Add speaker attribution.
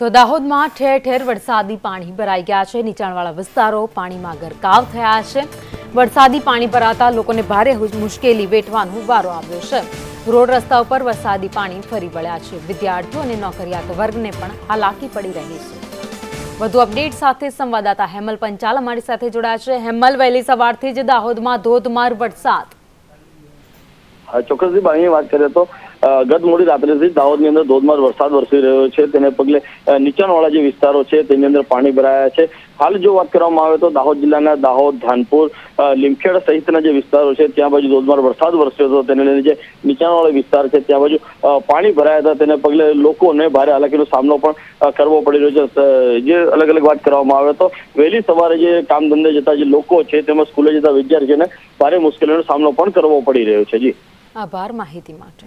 Speaker 1: તો દાહોદમાં ઠેર ઠેર વરસાદી પાણી ભરાઈ ગયા છે. નીચાણવાળા વિસ્તારો પાણીમાં ગરકાવ થયા છે. વરસાદી પાણી ભરાતા લોકોને ભારે મુશ્કેલી વેઠવાનો વારો આવ્યો છે. રોડ રસ્તા ઉપર વરસાદી પાણી ફરી વળ્યા છે. વિદ્યાર્થીઓ અને નોકરિયાત વર્ગને પણ હાલાકી પડી રહી છે. વધુ અપડેટ સાથે સંવાદદાતા હેમલ પંચાલ અમારી સાથે જોડાયા છે. હેમલ, વહેલી સવારથી જ દાહોદમાં ધોધમાર વરસાદ.
Speaker 2: ચોક્કસથી બાણીની વાત કરીએ તો ગત મોડી રાત્રેથી દાહોદની અંદર ધોધમાર વરસાદ વરસી રહ્યો છે. તેને પગલે નીચાણવાળા જે વિસ્તારો છે, તેની અંદર પાણી ભરાયા છે. હાલ જો વાત કરવામાં આવે તો દાહોદ જિલ્લાના દાહોદ, ધાનપુર લીમખેડ સહિતના જે વિસ્તારો છે, ત્યાં બાજુ ધોધમાર વરસાદ વરસ્યો હતો. તેને લઈને જે નીચાણવાળા વિસ્તાર છે, ત્યાં બાજુ પાણી ભરાયા હતા. તેને પગલે લોકોને ભારે હાલાકીનો સામનો પણ કરવો પડી રહ્યો છે. જે અલગ અલગ વાત કરવામાં આવે તો વહેલી સવારે જે કામ ધંધે જતા જે લોકો છે, તેમજ સ્કૂલે જતા વિદ્યાર્થીઓને ભારે મુશ્કેલીનો સામનો પણ કરવો પડી રહ્યો છે. જી.
Speaker 1: આભાર માહિતી માટે.